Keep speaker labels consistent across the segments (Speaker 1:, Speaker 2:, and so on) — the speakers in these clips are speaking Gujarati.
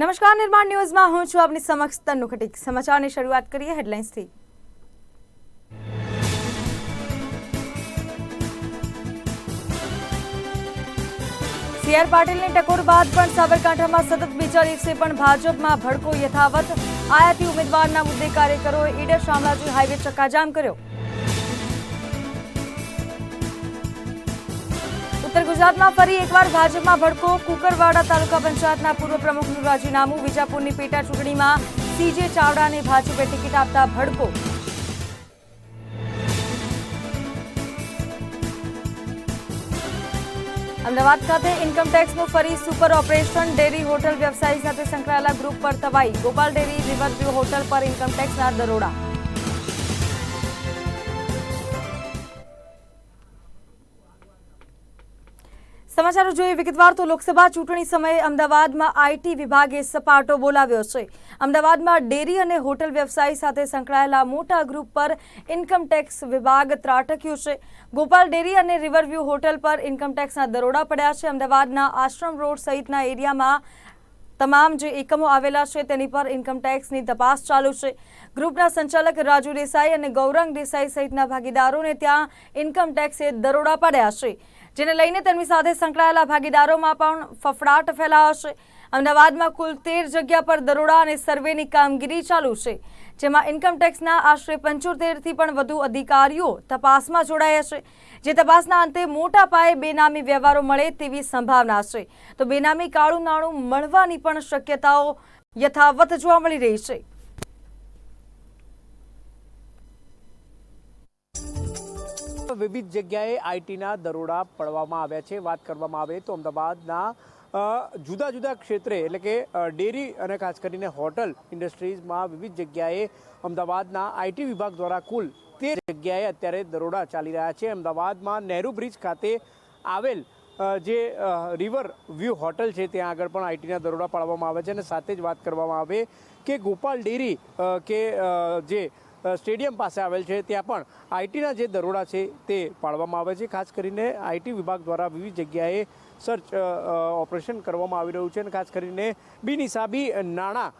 Speaker 1: નમસ્કાર, નિર્માણ ન્યૂઝમાં હું છું આપની સમક્ષ તન્નુ ખટીક. સમાચારની શરૂઆત કરીએ હેડલાઇન્સથી. સીઆર પાટીલની ટકોર બાદ પણ સાબરકાંઠામાં સતત બીજા દિવસે પણ ભાજપમાં ભડકો યથાવત. આયાતી ઉમેદવારના મુદ્દે કાર્યકરોએ ઈડર શામળાજી હાઈવે ચક્કાજામ કર્યો. ઉત્તર ગુજરાતમાં ફરી એકવાર ભાજપમાં ભડકો. કુકરવાડા તાલુકા પંચાયતના પૂર્વ પ્રમુખનું રાજીનામું. વિજાપુરની પેટા ચૂંટણીમાં સીજે ચાવડાને ભાજપે ટિકિટ આપતા ભડકો. અમદાવાદ ખાતે ઇન્કમટેક્સનું ફરી સુપર ઓપરેશન ડેરી હોટલ વ્યવસાયી સાથે સંકળાયેલા ગ્રુપ પર તવાઈ. ગોપાલ ડેરી રિવરવ્યુ હોટલ પર ઇન્કમટેક્સના દરોડા. સમાચારો જોઈએ વિગતવાર તો લોકસભા ચૂંટણી સમયે અમદાવાદમાં આઈટી વિભાગે સપાટો બોલાવ્યો છે. અમદાવાદમાં ડેરી અને હોટલ વ્યવસાય સાથે સંકળાયેલા મોટા ગ્રુપ પર ઇન્કમટેક્સ વિભાગ ત્રાટક્યું છે. ગોપાલ ડેરી અને રિવરવ્યૂ હોટલ પર ઇન્કમટેક્સના દરોડા પડ્યા છે. અમદાવાદના આશ્રમ રોડ સહિતના એરિયામાં તમામ જે એકમો આવેલા છે તેની પર ઇન્કમટેક્સની તપાસ ચાલુ છે. ગ્રુપના સંચાલક રાજુ દેસાઈ અને ગૌરંગ દેસાઈ સહિતના ભાગીદારોને ત્યાં ઇન્કમટેક્સે દરોડા પાડ્યા છે. જેને લઈને તેમની સાથે સંકળાયેલા ભાગીદારોમાં પણ ફફડાટ ફેલાયો અમદાવાદમાં કુલ તેર જગ્યા પર દરોડા અને સર્વેની કામગીરી ચાલુ છે, જેમાં ઇન્કમટેક્સના આશરે પંચોતેરથી પણ વધુ અધિકારીઓ તપાસમાં જોડાયા છે. જે તપાસના અંતે મોટા પાયે બેનામી વ્યવહારો મળે તેવી સંભાવના છે. તો બેનામી કાળું નાણું મળવાની પણ શક્યતાઓ યથાવત જોવા મળી રહી છે.
Speaker 2: વિવિધ જગ્યાએ આઈટીના દરોડા પડવામાં આવ્યા છે. વાત કરવામાં આવે તો અમદાવાદના જુદા જુદા ક્ષેત્રે એટલે કે ડેરી અને ખાસ કરીને હોટલ ઇન્ડસ્ટ્રીઝમાં વિવિધ જગ્યાએ અમદાવાદના આઈટી વિભાગ દ્વારા કુલ તેર જગ્યાએ અત્યારે દરોડા ચાલી રહ્યા છે. અમદાવાદમાં નહેરુ બ્રિજ ખાતે આવેલ જે રિવર વ્યૂ હોટલ છે ત્યાં આગળ પણ આઈટીના દરોડા પાડવામાં આવે છે. અને સાથે જ વાત કરવામાં આવે કે ગોપાલ ડેરી કે જે સ્ટેડિયમ પાસે આવેલ છે. ત્યાં પણ આઈટીના જે દરોડા છે તે પાડવામાં આવે છે. ખાસ કરીને આઈટી વિભાગ દ્વારા વિવિધ જગ્યાએ સર્ચ ઓપરેશન કરવામાં આવી રહ્યું છે અને ખાસ કરીને બિનિસાબી નાણાં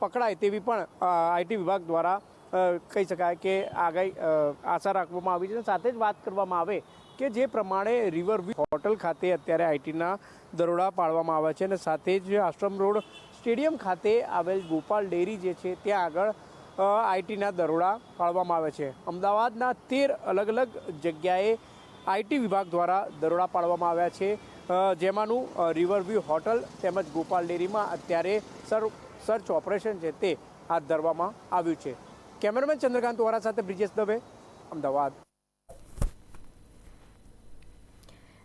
Speaker 2: પકડાય તેવી પણ આઈટી વિભાગ દ્વારા કહી શકાય કે આગાહી આશા રાખવામાં આવી છે. સાથે જ વાત કરવામાં આવે કે જે પ્રમાણે રિવર વ્યૂ હોટલ ખાતે અત્યારે આઈટીના દરોડા પાડવામાં આવ્યા છે. અને સાથે જ આશ્રમ રોડ સ્ટેડિયમ ખાતે આવેલ ગોપાલ ડેરી જે છે, ત્યાં આગળ આઈટીના દરોડા પાડવામાં આવે છે. અમદાવાદના તેર અલગ અલગ જગ્યાએ આઈટી વિભાગ દ્વારા દરોડા પાડવામાં આવ્યા છે. જેમાંનું રિવરવ્યૂ હોટલ તેમજ ગોપાલ ડેરીમાં અત્યારે સર, સર્ચ ઓપરેશન છે તે હાથ ધરવામાં આવ્યું છે. કેમેરામેન ચંદ્રકાંત વોરા સાથે બ્રિજેશ દવે, અમદાવાદ.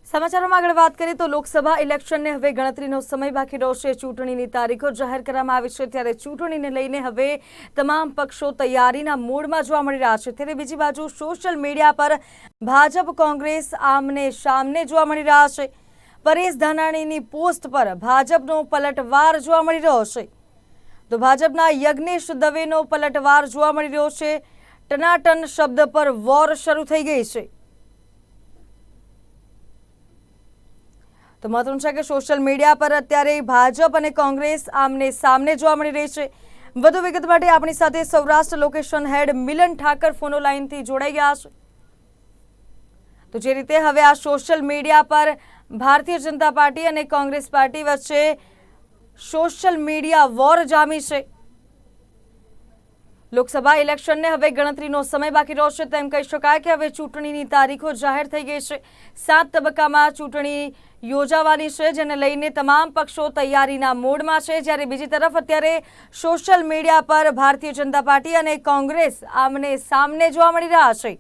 Speaker 1: સમાચારોમાં આગળ વાત કરીએ તો લોકસભા ઇલેક્શનને હવે ગણતરીનો સમય બાકી રહેશે ચૂંટણીની તારીખો જાહેર કરવામાં આવી છે ત્યારે ચૂંટણીને લઈને હવે તમામ પક્ષો તૈયારીના મૂડમાં જોવા મળી રહ્યા છે. ત્યારે બીજી બાજુ સોશિયલ મીડિયા પર ભાજપ, કોંગ્રેસ આમને સામને જોવા મળી રહ્યા છે. પરેશ ધાનાણીની પોસ્ટ પર ભાજપનો પલટવાર જોવા મળી રહ્યો છે. તો ભાજપના યજ્ઞેશ દવેનો પલટવાર જોવા મળી રહ્યો છે. ટનાટન શબ્દ પર વોર શરૂ થઈ ગઈ છે. તો મહત્વનું છે કે સોશિયલ મીડિયા પર અત્યારે ભાજપ અને કોંગ્રેસ આમને સામને જોવા મળી રહી છે. વધુ વિગત માટે આપણી સાથે Saurashtra location head Milan Thakar phono લાઈનથી જોડાઈ ગયા છે. તો જે રીતે હવે આ સોશિયલ મીડિયા પર ભારતીય જનતા પાર્ટી અને કોંગ્રેસ પાર્ટી વચ્ચે સોશિયલ મીડિયા વોર જામી છે. લોકસભા ઇલેક્શનને હવે ગણતરીનો સમય બાકી રહ્યો છે, તેમ કહી શકાય કે હવે ચૂંટણીની તારીખો જાહેર થઈ ગઈ છે. સાત તબક્કામાં ચૂંટણી યોજાવાની છે, જેને લઈને તમામ પક્ષો તૈયારીના મોડમાં છે. જ્યારે બીજી તરફ અત્યારે સોશિયલ મીડિયા પર ભારતીય જનતા પાર્ટી અને કોંગ્રેસ આમને સામને જોવા મળી રહ્યા છે.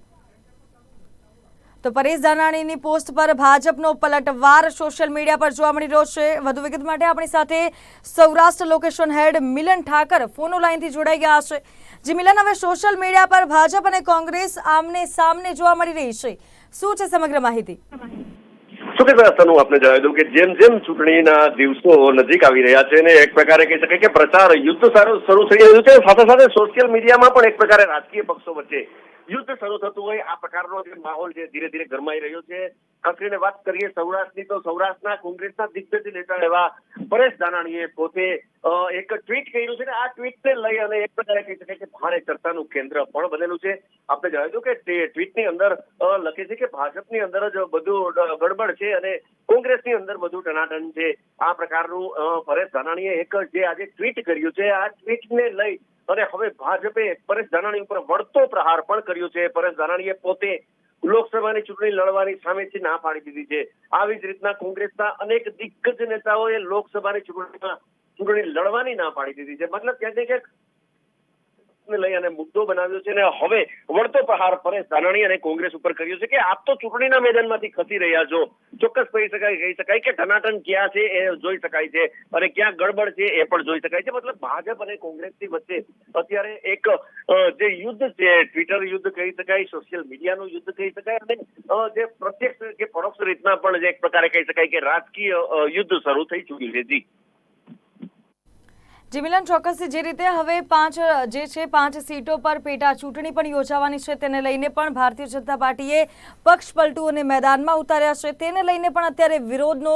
Speaker 1: તો પરેશ ધાનાણીની પોસ્ટ પર ભાજપનો પલટવાર સોશિયલ મીડિયા પર જોવા મળી રહ્યો છે. વધુ વિગત માટે આપણી સાથે Saurashtra location head Milan Thakar phono લાઈનથી જોડાઈ ગયા છે. જે મિલન, હવે સોશિયલ મીડિયા પર ભાજપ અને કોંગ્રેસ આમને સામને જોવા મળી રહી છે. શું છે સમગ્ર માહિતી?
Speaker 3: ચોક્કસ સંસ્થાનું આપને જણાવી દઉં કે જેમ જેમ ચૂંટણીના દિવસો નજીક આવી રહ્યા છે ને એક પ્રકારે કહી શકાય કે પ્રચાર યુદ્ધ સારું શરૂ થઈ રહ્યું છે. સાથે સાથે સોશિયલ મીડિયામાં પણ એક પ્રકારે રાજકીય પક્ષો વચ્ચે યુદ્ધ શરૂ થતું હોય. આ પ્રકારનો જે માહોલ છે ધીરે ધીરે ગરમાઈ રહ્યો છે. ખાસ વાત કરીએ, સૌરાષ્ટ્રની તો સૌરાષ્ટ્રના કોંગ્રેસના દિગ્ગજ નેતા એવા પરેશ દાનાણીએ પોતે એક ટ્વીટ કર્યું છે ને, આ ટ્વીટને લઈ અને એક પ્રકારે કહી શકાય કે ભારે ચર્ચાનું કેન્દ્ર પણ બનેલું છે. આપણે જણાવ્યું કે તે ટ્વીટની અંદર લખે છે કે ભાજપની અંદર જ બધું ગડબડ છે અને કોંગ્રેસની અંદર બધું ટનાટન છે. આ પ્રકારનું પરેશ ધાનાણીએ એક જે આજે ટ્વીટ કર્યું છે, આ ટ્વીટને લઈ અને હવે ભાજપે પરેશ ધાનાણી ઉપર વળતો પ્રહાર પણ કર્યો છે. પરેશ ધાનાણીએ પોતે લોકસભાની ચૂંટણી લડવાની સામેથી ના પાડી દીધી છે. આવી જ રીતના કોંગ્રેસના અનેક દિગ્ગજ નેતાઓએ લોકસભાની ચૂંટણીમાં ચૂંટણી લડવાની ના પાડી દીધી છે. મતલબ ક્યાંક ને ક્યાંક ને લઈ અને મુદ્દો બનાવ્યો છે અને હવે વળતો પ્રહાર પરેશ ધાનાણી અને કોંગ્રેસ ઉપર કર્યો છે કે આપ તો ચૂંટણીના મેદાનમાંથી ખસી રહ્યા છો. ચોક્કસ કહી શકાય કહી શકાય કે ટનાટન ક્યાં છે એ જોઈ શકાય છે અને ક્યાં ગડબડ છે એ પણ જોઈ શકાય છે. મતલબ ભાજપ અને કોંગ્રેસની વચ્ચે અત્યારે એક જે યુદ્ધ છે, ટ્વિટર યુદ્ધ કહી શકાય, સોશિયલ મીડિયાનું યુદ્ધ કહી શકાય અને જે પ્રત્યક્ષ કે પરોક્ષ રીતના પણ જે એક પ્રકારે કહી શકાય કે રાજકીય યુદ્ધ શરૂ થઈ ચૂક્યું છે. જી.
Speaker 1: જી મિલન, ચોક્કસથી જે રીતે હવે પાંચ, જે છે પાંચ સીટો પર પેટા ચૂંટણી પણ યોજાવાની છે, તેને લઈને પણ ભારતીય જનતા પાર્ટીએ પક્ષ પલટુઓને મેદાનમાં ઉતાર્યા છે. તેને લઈને પણ અત્યારે વિરોધનો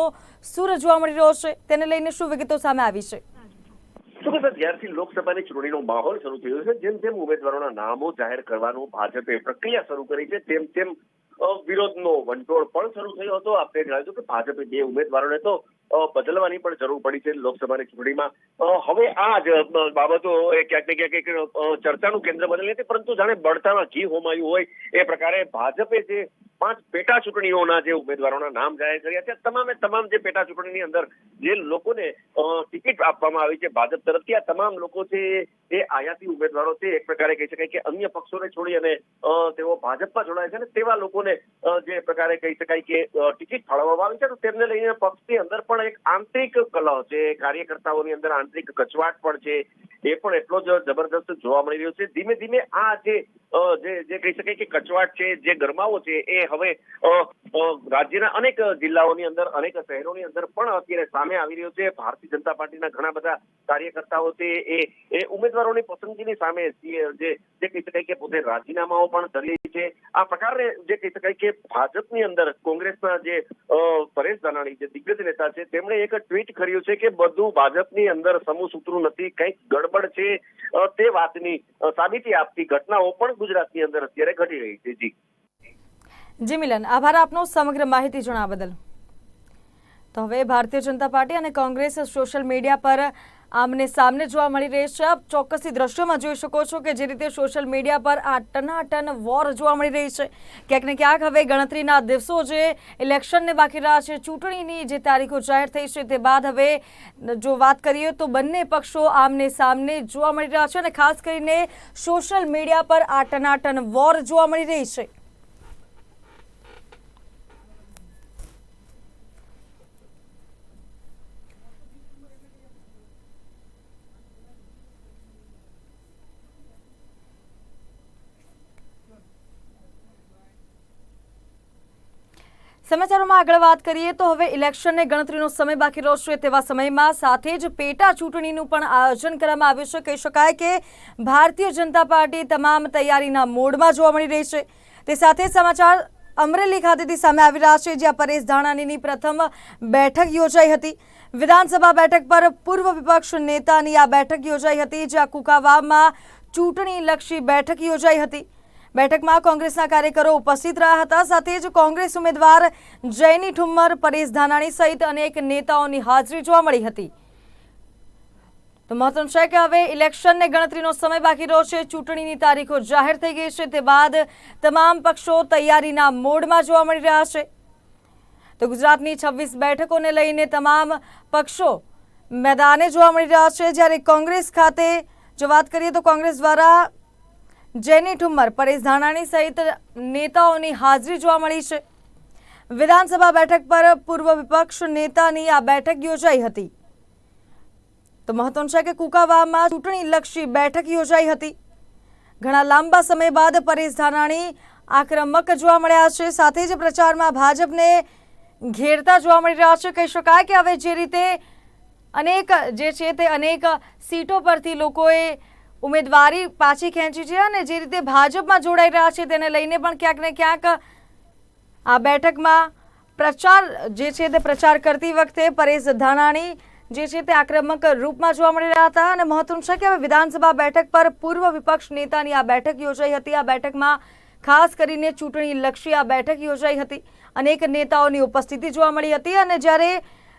Speaker 1: સૂર જોવા મળી રહ્યો છે. તેને લઈને શું વિગતો સામે આવી છે?
Speaker 3: કે જ્યારથી લોકસભાની ચૂંટણીનો માહોલ શરૂ થયો છે. જેમ જેમ ઉમેદવારોના નામો જાહેર કરવાનું ભાજપે પ્રક્રિયા શરૂ કરી છે, તેમ તેમ વિરોધનો વંટોળ પણ શરૂ થયો હતો. આપણે જણાવ્યું કે ભાજપે બે ઉમેદવારોને તો બદલવાની પણ જરૂર પડી છે લોકસભાની ચૂંટણીમાં. હવે આ જ બાબતો ક્યાંક ને ક્યાંક ચર્ચાનું કેન્દ્ર બનેલી હતી, પરંતુ જાણે બળતામાં ઘી હોમાયું હોય એ પ્રકારે ભાજપે જે પાંચ પેટા ચૂંટણીઓના જે ઉમેદવારોના નામ જાહેર કર્યા છે, તમામે તમામ જે પેટા ચૂંટણીની અંદર જે લોકોને ટિકિટ આપવામાં આવી છે ભાજપ તરફથી, આ તમામ લોકો છે એ આયાતી ઉમેદવારો છે, એક પ્રકારે કહી શકાય કે અન્ય પક્ષોને છોડી અને તેઓ ભાજપમાં જોડાય છે અને તેવા લોકોને જે પ્રકારે કહી શકાય કે ટિકિટ ફાળવવામાં આવી છે, તો તેમને લઈને પક્ષની અંદર પણ એક આંતરિક કલહ છે, કાર્યકર્તાઓની અંદર આંતરિક કચવાટ પણ છે, એ પણ એટલો જ જબરદસ્ત જોવા મળી રહ્યો છે. ધીમે ધીમે આ જે જે કહી શકાય કે કચવાટ છે, જે ગરમાવો છે, એ હવે રાજ્યના અનેક જિલ્લાઓની અંદર, અનેક શહેરોની અંદર પણ અત્યારે સામે આવી રહ્યો છે. ભારતીય જનતા પાર્ટીના ઘણા બધા કાર્યકર્તાઓ છે, એ એ ઉમેદવારોની પસંદગીની સામે જે જે કહી શકાય કે પોતે રાજીનામાઓ પણ કરી છે. આ પ્રકારે જે કહી શકાય કે ભાજપની અંદર કોંગ્રેસના જે પરેશ ધાનાણી, જે દિગ્ગજ નેતા છે તેમણે એક ટ્વીટ કર્યું છે કે બધું ભાજપની અંદર સમૂહ સૂત્રું નથી, કંઈક ગડબડ છે તે વાતની સાબિતી આપતી ઘટનાઓ પણ ગુજરાતની અંદર અત્યારે ઘટી રહી છે. જી.
Speaker 1: જી મિલન, આભાર આપનો સમગ્ર માહિતી જણાવવા બદલ. તો હવે ભારતીય જનતા પાર્ટી અને કોંગ્રેસ સોશિયલ મીડિયા પર આમને સામને જોવા મળી રહી છે. આપ ચોક્કસથી દ્રશ્યોમાં જોઈ શકો છો કે જે રીતે સોશિયલ મીડિયા પર આ ટનાટન વોર જોવા મળી રહી છે. ક્યાંક ને ક્યાંક હવે ગણતરીના દિવસો જે ઇલેક્શનને બાકી રહ્યા છે, ચૂંટણીની જે તારીખો જાહેર થઈ છે તે બાદ હવે જો વાત કરીએ તો બંને પક્ષો આમને સામને જોવા મળી રહ્યા છે અને ખાસ કરીને સોશિયલ મીડિયા પર આ ટનાટન વોર જોવા મળી રહી છે. સમાચારોમાં આગળ વાત કરીએ તો હવે ઇલેક્શનને ગણતરીનો સમય બાકી રહેશે તેવા સમયમાં સાથે જ પેટા ચૂંટણીનું પણ આયોજન કરવામાં આવ્યું છે. કહી શકાય કે ભારતીય જનતા પાર્ટી તમામ તૈયારીના મોડમાં જોવા મળી રહી છે. તે સાથે સમાચાર અમરેલી ખાતેથી સામે આવી રહ્યા છે, જ્યાં પરેશ ધાણાનીની પ્રથમ બેઠક યોજાઈ હતી. વિધાનસભા બેઠક પર પૂર્વ વિપક્ષ નેતાની આ બેઠક યોજાઈ હતી, જ્યાં કુકાવામાં ચૂંટણીલક્ષી બેઠક યોજાઈ હતી. બેઠકમાં કોંગ્રેસના કાર્યકરો ઉપસ્થિત રહ્યા હતા. સાથે જ કોંગ્રેસ ઉમેદવાર જયની ઠુમ્મર, પરેશ ધાનાણી સહિત અનેક નેતાઓની હાજરી જોવા મળી હતી. તો મહત્વનું છે કે હવે ઇલેક્શનને ગણતરીનો સમય બાકી રહ્યો છે. ચૂંટણીની તારીખો જાહેર થઈ ગઈ છે. તે બાદ તમામ પક્ષો તૈયારીના મોડમાં જોવા મળી રહ્યા છે. તો ગુજરાતની છવ્વીસ બેઠકોને લઈને તમામ પક્ષો મેદાને જોવા મળી રહ્યા છે. જ્યારે કોંગ્રેસ ખાતે જો વાત કરીએ તો કોંગ્રેસ દ્વારા જેની ઠુમ્મર પરેશ ધાનાણી સહિત નેતાઓની હાજરી જોવા મળી છે. વિધાનસભા બેઠક પર પૂર્વ વિપક્ષ નેતાની આ બેઠક યોજાઈ હતી. તો મહત્વનું છે કે કુકાવામાં ચૂંટણીલક્ષી બેઠક યોજાઈ હતી. ઘણા લાંબા સમય બાદ પરેશ ધાનાણી આક્રમક જોવા મળ્યા છે. સાથે જ પ્રચારમાં ભાજપને ઘેરતા જોવા મળી રહ્યા છે. કહી શકાય કે હવે જે રીતે અનેક, જે છે તે અનેક સીટો પરથી લોકોએ ઉમેદવારી પાછી ખેંચી છે અને જે રીતે ભાજપમાં જોડાઈ રહ્યા છે તેને લઈને પણ ક્યાંક ને ક્યાંક આ બેઠકમાં પ્રચાર જે છે તે પ્રચાર કરતી વખતે પરેશ ધાનાણી જે છે તે આક્રમક રૂપમાં જોવા મળી રહ્યા હતા અને મહત્વનું છે કે હવે વિધાનસભા બેઠક પર પૂર્વ વિપક્ષ નેતાની આ બેઠક યોજાઈ હતી. આ બેઠકમાં ખાસ કરીને ચૂંટણી લક્ષી આ બેઠક યોજાઈ હતી. અનેક નેતાઓની ઉપસ્થિતિ જોવા મળી હતી અને જ્યારે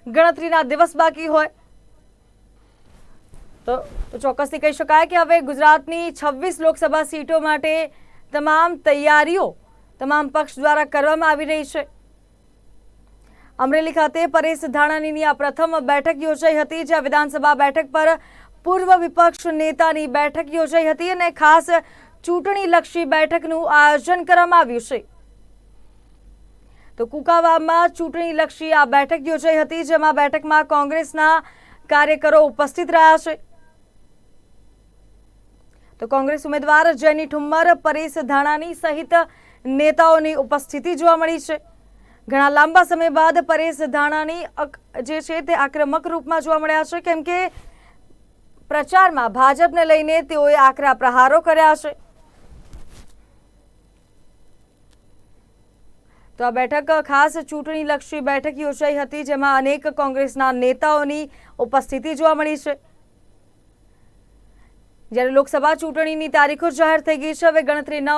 Speaker 1: ગણતરીના દિવસ બાકી હોય તો ચોક્કસથી કહી શકાય કે હવે ગુજરાતની છવ્વીસ લોકસભા સીટો માટે તમામ તૈયારીઓ તમામ પક્ષ દ્વારા કરવામાં આવી રહી છે. અમરેલી ખાતે પરેશ ધાણાણીની આ પ્રથમ બેઠક યોજાઈ હતી, જ્યાં વિધાનસભા બેઠક પર પૂર્વ વિપક્ષ નેતાની બેઠક યોજાઈ હતી અને ખાસ ચૂંટણીલક્ષી બેઠકનું આયોજન કરવામાં આવ્યું છે. તો કુકાવામાં ચૂંટણીલક્ષી આ બેઠક યોજાઈ હતી, જેમાં બેઠકમાં કોંગ્રેસના કાર્યકરો ઉપસ્થિત રહ્યા છે. તો કોંગ્રેસ ઉમેદવાર જેની ઠુમ્મર પરેશ ધાણાની સહિત નેતાઓની ઉપસ્થિતિ જોવા મળી છે. ઘણા લાંબા સમય બાદ પરેશ ધાણાની જે છે તે આક્રમક રૂપમાં જોવા મળ્યા છે, કેમ કે પ્રચારમાં ભાજપને લઈને તેઓએ આકરા પ્રહારો કર્યા છે. તો આ બેઠક ખાસ ચૂંટણીલક્ષી બેઠક યોજાઈ હતી, જેમાં અનેક કોંગ્રેસના નેતાઓની ઉપસ્થિતિ જોવા મળી છે. જ્યારે લોકસભા ચૂંટણીની તારીખો જાહેર થઈ ગઈ છે, હવે ગણતરીનો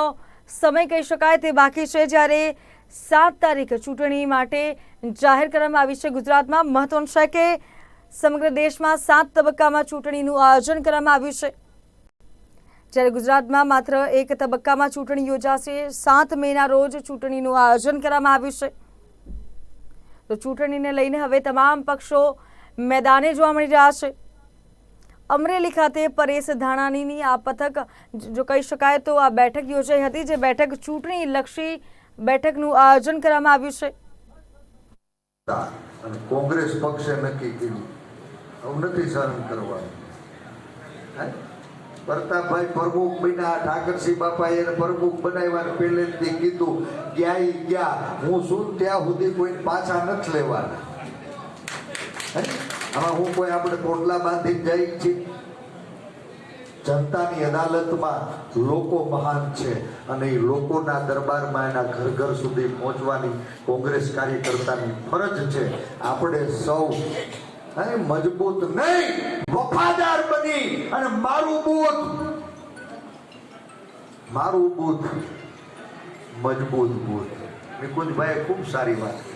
Speaker 1: સમય કહી શકાય. તે બાકી છે જ્યારે સાત તારીખ ચૂંટણી માટે જાહેર કરવામાં આવી છે. ગુજરાતમાં મહત્વનું છે કે સમગ્ર દેશમાં સાત તબક્કામાં ચૂંટણીનું આયોજન કરવામાં આવ્યું છે. જ્યારે ગુજરાતમાં માત્ર એક તબક્કામાં ચૂંટણી યોજાશે, સાત મેના રોજ ચૂંટણીનું આયોજન કરવામાં આવ્યું છે. તો ચૂંટણીને લઈને હવે તમામ પક્ષો મેદાને જોવા મળી રહ્યા છે. અમરેલી ખાતે પરેશ ધાણાનીની આ પથક, જો કહી શકાય તો આ બેઠક યોજાઈ હતી, જે બેઠક ચૂંટણી લક્ષી બેઠકનું આયોજન કરવામાં આવ્યું છે.
Speaker 4: કોંગ્રેસ પક્ષે નક્કી કર્યું. અવનતિ સહન કરવાનું? પ્રતાપભાઈ પ્રમુખ બન્યા, ઠાકરસિંહ બાપાએ એને પ્રમુખ બનાવ્યા પહેલેથી કીધું ઈ ગયા? હું શું ત્યાં સુધી કોઈ પાછા નથી લેવાના? આમાં હું કોઈ આપણે કોટલા બાંધી જાય છીએ જનતાની અદાલતમાં લોકો મહાન છે અને એ લોકોના દરબારમાં એના ઘર ઘર સુધી પહોંચવાની કોંગ્રેસ કાર્યકર્તાની ફરજ છે. આપણે સૌ મજબૂત નહીં, વફાદાર બની અને મારું બૂથ મારું બૂથ મજબૂત બૂથ. નિકુંજભાઈ ખૂબ સારી વાત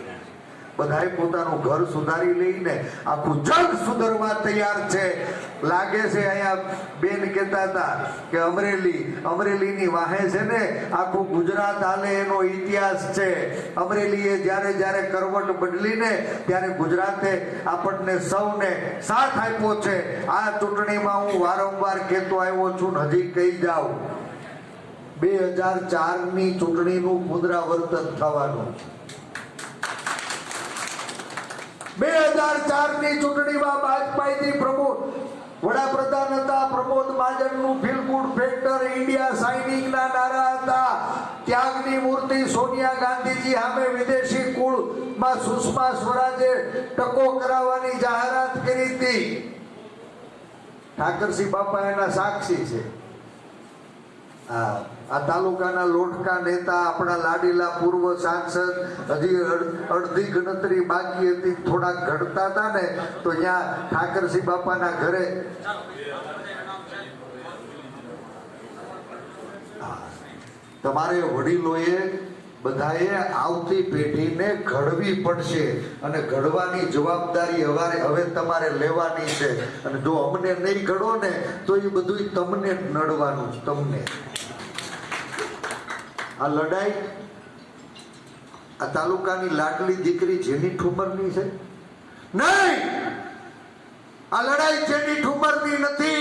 Speaker 4: બધાએ પોતાનું ઘર સુધારી લઈને આખું જગ સુધરવા તૈયાર છે. લાગે છે અહીંયા બેન કહેતા હતા કે અમરેલી, અમરેલીની વાહે છે ને આખું ગુજરાત હાલે એનો ઇતિહાસ છે. અમરેલીએ જ્યારે જ્યારે કરવટ બદલીને ત્યારે ગુજરાતે આપણને સૌને સાથ આપ્યો છે. આ ચૂંટણીમાં હું વારંવાર કહેતો આવ્યો છું, હજી કહી જાઉં. બે હજાર ચારની ચૂંટણીનું પુનરાવર્તન થવાનું. બે હજાર ચારની ચૂંટણીમાં વાજપેયીજી પ્રમોદ, વડાપ્રધાન હતા, Pramod મહાજનનું feel good factor India shining ના નારા હતા. ત્યાગની મૂર્તિ સોનિયા ગાંધીજી સામે વિદેશી કુળમાં સુષ્મા સ્વરાજે ટકો કરાવવાની જાહેરાત કરી હતી. ઠાકરસિંહ બાપા એના સાક્ષી છે. આ આ તાલુકાના લોટકા નેતા, આપણા લાડીલા પૂર્વ સાંસદ, હજી અડ- અડધી ગણતરી બાકી હતી, થોડાક ઘડતા હતા ને, તો ત્યાં ઠાકરસિંહ બાપાના ઘરે હા. તમારે વડીલોએ બધાએ આવતી પેઢીને ઘડવી પડશે. અને ઘડવાની જવાબદારી હવારે હવે તમારે લેવાની છે. અને જો અમને નહીં ઘડો ને, તો એ બધું તમને નડવાનું તમને. આ લડાઈ, આ તાલુકાની લાડલી દીકરી જેની ઠુમરની છે? નહીં! આ લડાઈ જેની ઠુમરની નથી.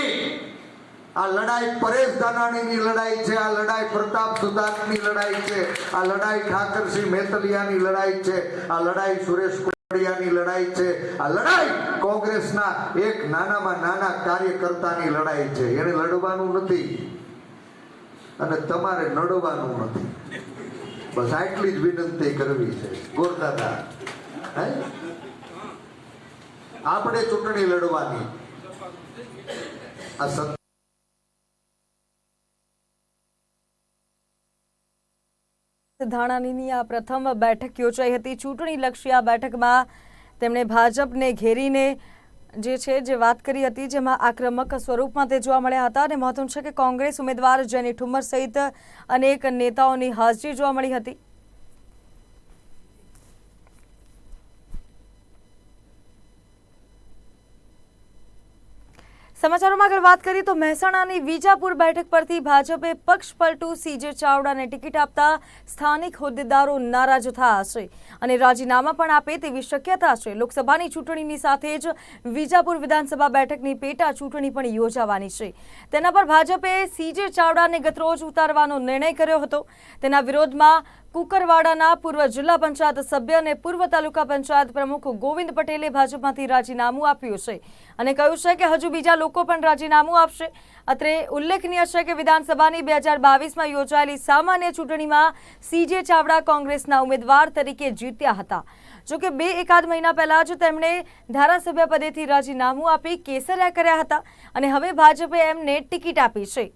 Speaker 4: આ લડાઈ પરેશ દાનાણીની લડાઈ છે, આ લડાઈ પ્રતાપ સુદાકની લડાઈ છે, આ લડાઈ ઠાકરસિંહ મેતલિયાની લડાઈ છે, આ લડાઈ સુરેશ કોડિયાની લડાઈ છે, આ લડાઈ કોંગ્રેસના એક નાનામાં નાના કાર્યકર્તાની લડાઈ છે. એને લડવાનું નથી અને તમારે નડવાનું નથી. બસ આટલી જ વિનંતી કરવી છે. ગોરદાદા આપણે ચૂંટણી લડવાની. આ
Speaker 1: ધાણાણીની આ પ્રથમ બેઠક યોજાઈ હતી. ચૂંટણીલક્ષી આ બેઠકમાં તેમણે ભાજપને ઘેરીને જે છે જે વાત કરી હતી, જેમાં આક્રમક સ્વરૂપમાં તે જોવા મળ્યા હતા અને મહત્વનું છે કે કોંગ્રેસ ઉમેદવાર જેની ઠુમ્મર સહિત અનેક નેતાઓની હાજરી જોવા મળી હતી. સમાચારોમાં આગળ વાત કરીએ તો મહેસાણાની વિજાપુર બેઠક પરથી ભાજપે પક્ષ પલટું સીજે ચાવડાને ટિકિટ આપતા સ્થાનિક હોદ્દેદારો નારાજ થયા છે અને રાજીનામા પણ આપે તેવી શક્યતા છે. લોકસભાની ચૂંટણીની સાથે જ વિજાપુર વિધાનસભા બેઠકની પેટા ચૂંટણી પણ યોજાવાની છે. તેના પર ભાજપે સીજે ચાવડાને ગતરોજ ઉતારવાનો નિર્ણય કર્યો હતો. તેના વિરોધમાં કુકરવાડાના પૂર્વ જિલ્લા પંચાયત સભ્ય અને પૂર્વ તાલુકા પંચાયત પ્રમુખ ગોવિંદ પટેલે ભાજપમાંથી રાજીનામું આપ્યું છે અને કહ્યું છે કે હજુ બીજા લોકો પણ રાજીનામું આપશે. અત્રે ઉલ્લેખનીય છે કે વિધાનસભાની બે હજાર બાવીસમાં યોજાયેલી સામાન્ય ચૂંટણીમાં સીજે ચાવડા કોંગ્રેસના ઉમેદવાર તરીકે જીત્યા હતા. જોકે બે એકાદ મહિના પહેલા જ તેમણે ધારાસભ્ય પદેથી રાજીનામું આપી કેસર્યા કર્યા હતા અને હવે ભાજપે એમને ટિકિટ આપી છે.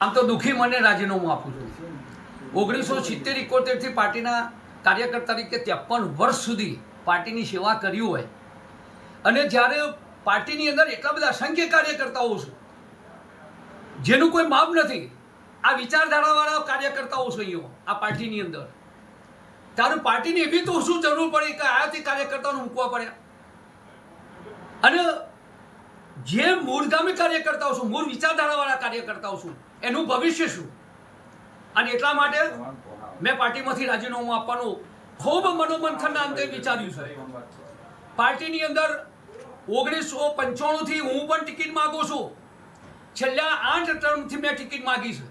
Speaker 5: આમ તો દુઃખી મને રાજીનામું આપું છું. ઓગણીસો સિત્તેર ઇકોતેરથી પાર્ટીના કાર્યકર તરીકે ત્રેપન વર્ષ સુધી પાર્ટીની સેવા કરી હોય. અને જ્યારે પાર્ટીની અંદર એટલા બધા અસંખ્ય કાર્યકર્તાઓ છે, જેનું કોઈ માપ નથી, આ વિચારધારાવાળા કાર્યકર્તાઓ છે અહીંયા, આ પાર્ટીની અંદર. તારું પાર્ટીની એવી તો શું જરૂર પડી કે આયાથી કાર્યકર્તાઓને મૂકવા પડ્યા અને જે મૂળગામી કાર્યકર્તાઓ છું, મૂળ વિચારધારાવાળા કાર્યકર્તાઓ છું, એનું ભવિષ્ય શું? અને એટલા માટે મેં પાર્ટીમાંથી રાજીનામું આપવાનું ખૂબ મનોમંથનના અંતે વિચાર્યું છે. પાર્ટીની અંદર ઓગણીસો પંચાણુંથી હું પણ ટિકિટ માગું છું. છેલ્લા આઠ ટર્મથી મેં ટિકિટ માગી છે.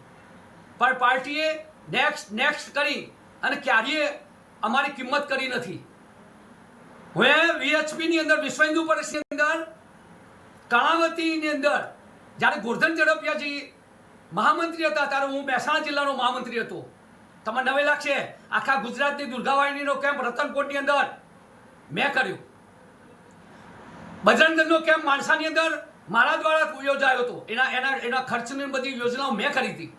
Speaker 5: પણ પાર્ટીએ નેક્સ્ટ નેક્સ્ટ કરી અને ક્યારેય અમારી કિંમત કરી નથી. હું વીએચપીની અંદર વિશ્વ હિન્દુ પરિષદની અંદર કર્ણાવતીની અંદર જ્યારે ગોરધન ઝડપિયાજી મહામંત્રી હતા ત્યારે હું મહેસાણા જિલ્લાનો મહામંત્રી હતો. તમને નવે લાગશે, આખા ગુજરાતની દુર્ગાવાહિનીનો કેમ્પ રતનકોટની અંદર મેં કર્યો. બજરંગ દળનો કેમ્પ માણસાની અંદર મારા દ્વારા યોજાયો હતો. એના એના એના ખર્ચની બધી યોજનાઓ મેં કરી હતી.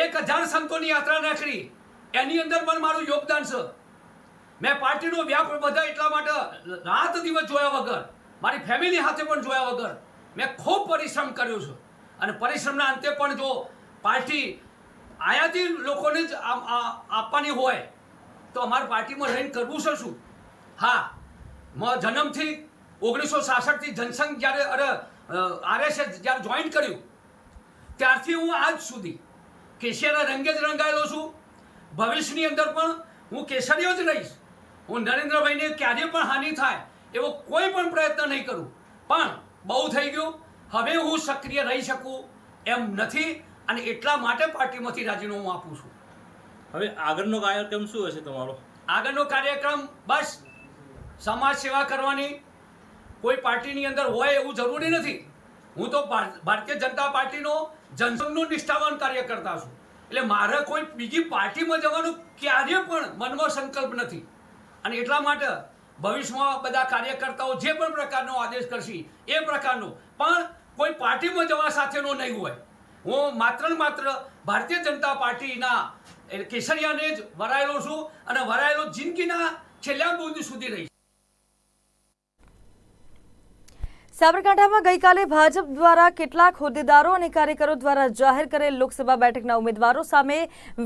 Speaker 5: એક હજાર સંતોની યાત્રા નાખી એની અંદર પણ મારું યોગદાન છે. મેં પાર્ટીનો વ્યાપ બધા એટલા માટે રાત દિવસ જોયા વગર. મારી ફેમિલી સાથે પણ જોયા વગર મેં ખૂબ પરિશ્રમ કર્યો છે. અને પરિશ્રમના અંતે પણ જો પાર્ટી આયાથી લોકોને જ આપવાની હોય, તો અમારે પાર્ટીમાં રહીને કરવું છે શું? હા જન્મથી ઓગણીસો સાસઠથી જનસંઘ જ્યારે અરે આરએસએસ જ્યારે જોઈન કર્યું, ત્યારથી હું આજ સુધી કેશિયાના રંગે જ રંગાયેલો છું. ભવિષ્યની અંદર પણ હું કેસરીઓ જ રહીશ. હું નરેન્દ્રભાઈને ક્યારે પણ હાનિ થાય એવો કોઈ પણ પ્રયત્ન નહીં કરું. પણ બહુ થઈ ગયું. હવે હું સક્રિય રહી શકું એમ નથી અને એટલા માટે પાર્ટીમાંથી રાજીનામું આપું છું.
Speaker 6: હવે આગળનો કાર્યક્રમ શું હશે તમારો?
Speaker 5: આગળનો કાર્યક્રમ બસ સમાજ સેવા કરવાની. કોઈ પાર્ટીની અંદર હોય એવું જરૂરી નથી. હું તો ભાર- ભારતીય જનતા પાર્ટીનો જનસંઘનો નિષ્ઠાવાન કાર્યકર્તા છું. એટલે મારે કોઈ બીજી પાર્ટીમાં જવાનું ક્યારે પણ મનમાં સંકલ્પ નથી. અને એટલા માટે ભવિષ્યમાં બધા કાર્યકર્તાઓ જે પણ પ્રકારનો આદેશ કરશે, એ પ્રકારનો. પણ કોઈ પાર્ટીમાં જવા સાથેનો નહીં હોય. હું માત્ર માત્ર ભારતીય જનતા પાર્ટીના કેસરિયાને જ વરાયેલો છું અને વરાયેલો જિંદગીના છેલ્લા બુદ્ધ સુધી રહીશ.
Speaker 1: સાબરકાંઠામાં ગઈકાલે ભાજપ દ્વારા કેટલાક હોદ્દેદારો અને કાર્યકરો દ્વારા જાહેર કરેલ લોકસભા બેઠકના ઉમેદવારો સામે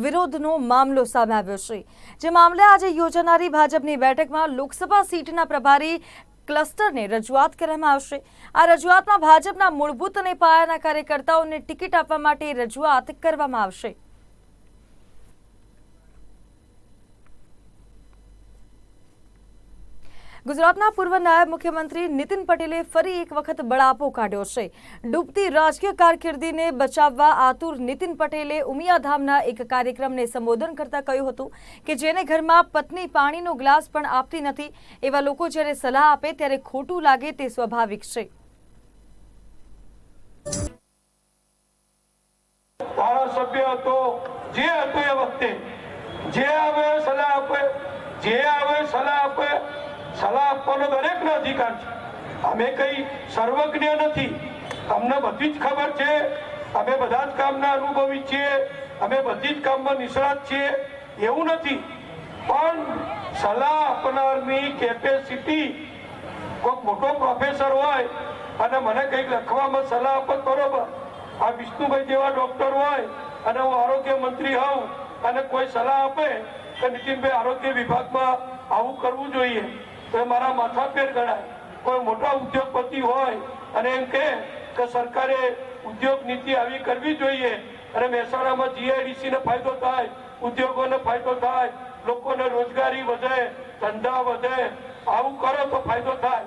Speaker 1: વિરોધનો મામલો સામે આવ્યો છે. જે મામલે આજે યોજાનારી ભાજપની બેઠકમાં લોકસભા સીટના પ્રભારી ક્લસ્ટરને રજૂઆત કરવામાં આવશે. આ રજૂઆતમાં ભાજપના મૂળભૂત અને પાયાના કાર્યકર્તાઓને ટિકિટ આપવા માટે રજૂઆત કરવામાં આવશે. ગુજરાતના પૂર્વ નાયબ મુખ્યમંત્રી નીતિન પટેલે ફરી એક વખત બળાપો કાઢ્યો છે. ડૂબતી રાજકીય કારકિર્દીને બચાવવા આતુર નીતિન પટેલે ઉમિયાધામના એક કાર્યક્રમને સંબોધન કરતા કહ્યું હતું કે જેને ઘરમાં પત્ની પાણીનો ગ્લાસ પણ આપતી નથી, એવા લોકો જ્યારે સલાહ આપે ત્યારે ખોટું લાગે તે સ્વાભાવિક છે.
Speaker 7: જે આવે સલાહ આપે સલાહ આપવાનો દરેકનો અધિકાર છે. અમે કઈ સર્વજ્ઞ નથી. અમને બધી જ ખબર છે. અમે બધા જ કામના અનુભવી છીએ. અમે બધી જ કામમાં નિષ્ણાત છીએ. એવું નથી. પણ સલાહ આપનારની કેપેસિટી કોઈક મોટો પ્રોફેસર હોય અને મને કંઈક લખવામાં સલાહ આપત બરોબર. આ વિષ્ણુભાઈ જેવા ડોક્ટર હોય અને હું આરોગ્ય મંત્રી હોઉં અને કોઈ સલાહ આપે તો નીતિનભાઈ આરોગ્ય વિભાગમાં આવું કરવું જોઈએ. તો મારા માથા પેર ગણાય. કોઈ મોટા ઉદ્યોગપતિ હોય અને એમ કે સરકારે ઉદ્યોગ નીતિ આવી કરવી જોઈએ અને મહેસાણામાં જીઆઈડીસી ને ફાયદો થાય, ઉદ્યોગોને ફાયદો થાય, લોકોને રોજગારી વધે, ધંધા વધે, આવું કરો તો ફાયદો થાય.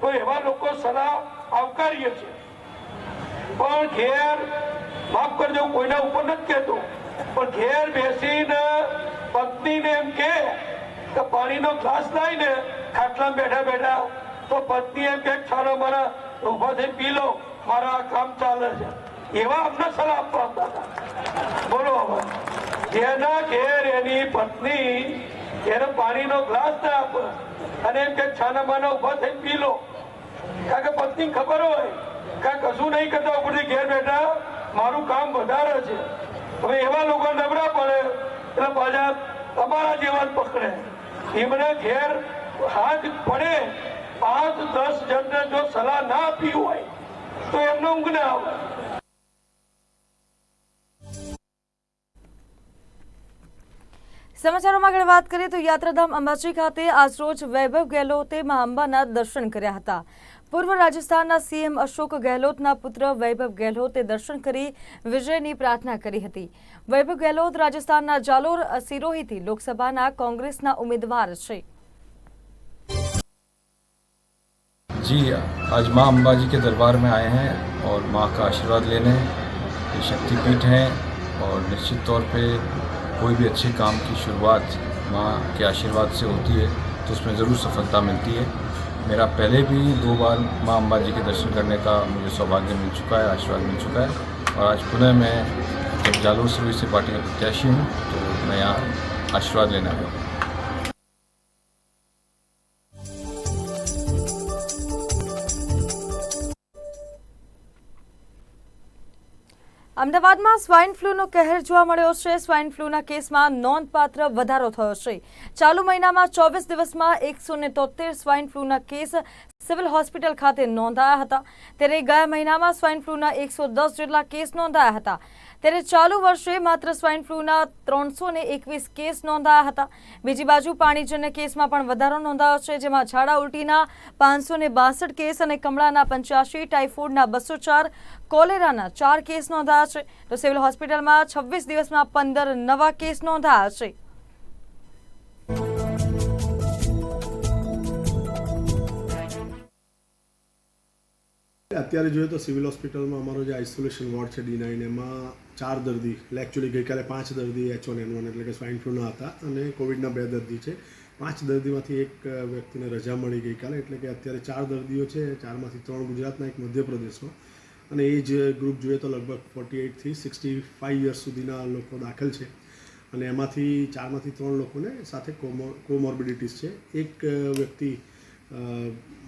Speaker 7: તો એવા લોકો સલાહ આવકારીએ છે. પણ ઘેર, માફ કરજો કોઈના ઉપર નથી કહેતો, પણ ઘેર બેસીને કે પાણીનો ગ્લાસ લાવીને ખાટલામાં બેઠા બેઠા, તો પત્ની એમ કે છાનો મારા ઊભા થઈ પી લો, મારા કામ ચાલે છે. એવા અમને સલાહ આપવા હતા. બોલો હવે. જેના ઘેર એની પત્ની, એને પાણીનો ગ્લાસ ના આપે અને એમ કે છાના માના ઊભા થઈ પી લો. કારણ કે પત્ની ખબર હોય કે કશું નહીં કરતા ઉપરથી ઘેર બેઠા, મારું કામ વધારે છે. હવે એવા લોકો નબળા પડે, એટલે પાછા તમારા જેવા જ પકડે. એમને ઘેર હાથ પડે, પાંચ, દસ જણને જો સલાહ ના આપી હોય, તો એમને ઊંઘ ના આવે.
Speaker 1: સમાચારોમાં આગળ વાત કરીએ તો યાત્રાધામ અંબાજી ખાતે આજરોજ વૈભવ ગેહલોતે મા અંબાના દર્શન કર્યા હતા. પૂર્વ રાજસ્થાનના સીએમ અશોક ગેહલોતના પુત્ર વૈભવ ગેહલોતે દર્શન કરી વિજયની પ્રાર્થના કરી હતી વૈભવ ગેહલોત રાજસ્થાનના જાલોર સિરોહીથી લોકસભાના કોંગ્રેસના ઉમેદવાર છે
Speaker 8: जी आज माँ अम्बा जी के दरबार में आए हैं और माँ का आशीर्वाद लेने ये शक्तिपीठ हैं और निश्चित तौर पे कोई भी अच्छे काम की शुरुआत माँ के आशीर्वाद से होती है तो उसमें ज़रूर सफलता मिलती है मेरा पहले भी दो बार माँ अम्बा जी के दर्शन करने का मुझे सौभाग्य मिल चुका है आशीर्वाद मिल चुका है और आज पुनः मैं जब जालोर सिरोही से पार्टी का प्रत्याशी हूँ तो मैं यहाँ आशीर्वाद लेने आया हूँ
Speaker 1: અમદાવાદમાં સ્વાઇન ફ્લૂનો કહેર જોવા મળ્યો છે. સ્વાઇન ફ્લૂના કેસમાં નોંધપાત્ર વધારો થયો છે. ચાલુ મહિનામાં ચોવીસ દિવસમાં એકસો ને તોતેર સ્વાઇન ફ્લૂના કેસ સિવિલ હોસ્પિટલ ખાતે નોંધાયા હતા. ત્યારે ગયા મહિનામાં સ્વાઇન ફ્લૂના એકસો દસ જેટલા કેસ નોંધાયા હતા. ત્યારે ચાલુ વર્ષે માત્ર સ્વાઇન ફ્લૂના ત્રણસો એકવીસ કેસ નોંધાયા હતા. બીજી બાજુ પાણીજન્ય કેસમાં પણ વધારો નોંધાયો છે, જેમાં ઝાડા ઉલટીના પાંચસો બાસઠ કેસ અને કમળાના પંચ્યાસી, ટાઇફોઇડના બસો ચાર, કોલેરાના ચાર કેસ નોંધાયા છે. તો સિવિલ હોસ્પિટલમાં છવ્વીસ દિવસમાં પંદર નવા કેસ નોંધાયા છે.
Speaker 9: અત્યારે જોઈએ તો સિવિલ હોસ્પિટલમાં અમારો જે આઇસોલેશન વોર્ડ છે, ડી નાઇન, એમાં ચાર દર્દી. એટલે એકચ્યુઅલી ગઈકાલે પાંચ દર્દી એચ વન એન વન એટલે કે સ્વાઇન ફ્લૂના હતા અને કોવિડના બે દર્દી છે. પાંચ દર્દીમાંથી એક વ્યક્તિને રજા મળી ગઈકાલે એટલે કે અત્યારે ચાર દર્દીઓ છે. ચારમાંથી ત્રણ ગુજરાતના, એક મધ્યપ્રદેશમાં અને એ જ ગ્રુપ જોઈએ તો લગભગ ફોર્ટી એઇટથી સિક્સટી ફાઇવ યર્સ સુધીના લોકો દાખલ છે. અને એમાંથી ચારમાંથી ત્રણ લોકોને સાથે કોમો, કોમોર્બિડિટીસ છે. એક વ્યક્તિ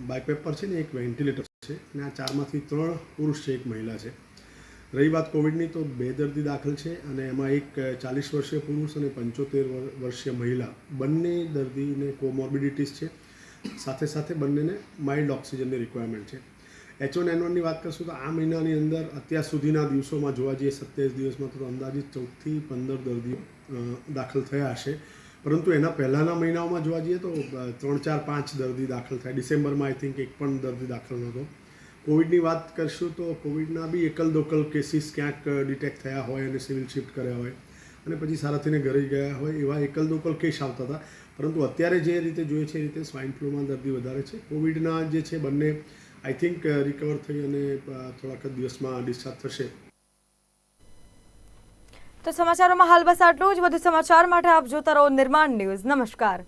Speaker 9: બાયપેપર છે ને એક વેન્ટિલેટર છે. અને આ ચારમાંથી ત્રણ પુરુષ છે, એક મહિલા છે. રહી વાત કોવિડની તો બે દર્દી દાખલ છે અને એમાં એક ચાલીસ વર્ષીય પુરુષ અને પંચોતેર વર્ષીય મહિલા. બંને દર્દીને કોમોર્બિડિટીસ છે. સાથે સાથે બંનેને માઇલ્ડ ઓક્સિજનની રિક્વાયરમેન્ટ છે. એચ વન એન વનની વાત કરશું તો આ મહિનાની અંદર અત્યાર સુધીના દિવસોમાં જોવા જઈએ સત્યાવીસ દિવસમાં તો અંદાજિત ચૌદથી પંદર દર્દીઓ દાખલ થયા હશે. પરંતુ એના પહેલાંના મહિનાઓમાં જોવા જઈએ તો ત્રણ ચાર પાંચ દર્દી દાખલ થયા. ડિસેમ્બરમાં આઈ થિંક એક પણ દર્દી દાખલ નહોતો. કોવિડની વાત કરશું તો કોવિડના બી એકલ દોકલ કેસીસ ક્યાંક ડિટેક્ટ થયા હોય અને સિવિલ શિફ્ટ કર્યા હોય અને પછી સારા થઈને ઘરે ગયા હોય એવા એકલ દોકલ કેસ આવતા હતા. પરંતુ અત્યારે જે રીતે જોઈએ છે એ રીતે સ્વાઇન ફ્લૂમાં દર્દી વધારે છે. કોવિડના જે છે બંને આઈ થિંક રિકવર થઈ અને થોડાક દિવસમાં ડિસ્ચાર્જ થશે.
Speaker 1: તો સમાચારોમાં હાલ બસ આટલું જ. વધુ સમાચાર માટે આપ જોતા રહો નિર્માણ ન્યૂઝ. નમસ્કાર.